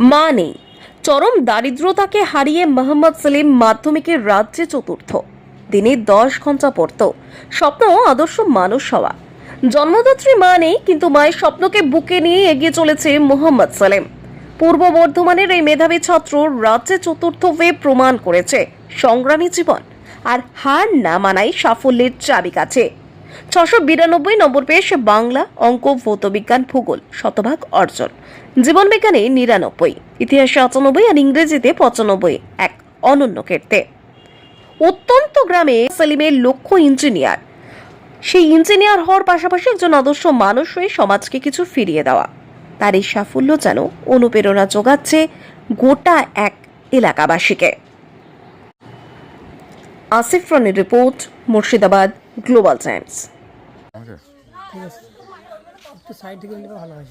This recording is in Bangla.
মা নেই। চরম দারিদ্রতাকে হারিয়ে মোহাম্মদ সেলিম মাধ্যমিকের রাজ্যে চতুর্থ। দিনে দশ ঘণ্টা পড়ত। স্বপ্ন আদর্শ মানুষ হওয়া। জন্মদাত্রী মা নেই, কিন্তু মায়ের স্বপ্নকে বুকে নিয়ে এগিয়ে চলেছে মোহাম্মদ সেলিম। পূর্ব বর্ধমানের এই মেধাবী ছাত্র রাজ্যে চতুর্থ হয়ে প্রমাণ করেছে সংগ্রামী জীবন। আর হার না মানাই সাফল্যের চাবি কাছে ছশো বিরানব্বই নম্বর পেয়ে বাংলা অঙ্ক ভৌতবিজ্ঞান ভূগোল, শতভাগ অর্জন। জীবনবিজ্ঞানে নিরানব্বই, ইতিহাসে আটানব্বই আর ইংরেজিতে পঁচানব্বই, এক অনন্য কীর্তে। অত্যন্ত গ্রামে সেলিমের লক্ষ্য ইঞ্জিনিয়ার। সেই ইঞ্জিনিয়ার হওয়ার পাশাপাশি একজন আদর্শ মানুষ হয়ে সমাজকে কিছু ফিরিয়ে দেওয়া। তার এই সাফল্য যেন অনুপ্রেরণা যোগাচ্ছে গোটা এক এলাকাবাসীকে। আসিফ রানির রিপোর্ট মুর্শিদাবাদ গ্লোবাল টাইমস। আমাকে ঠিক আছে। একটু সাইড থেকে নিলে ভালো হয়।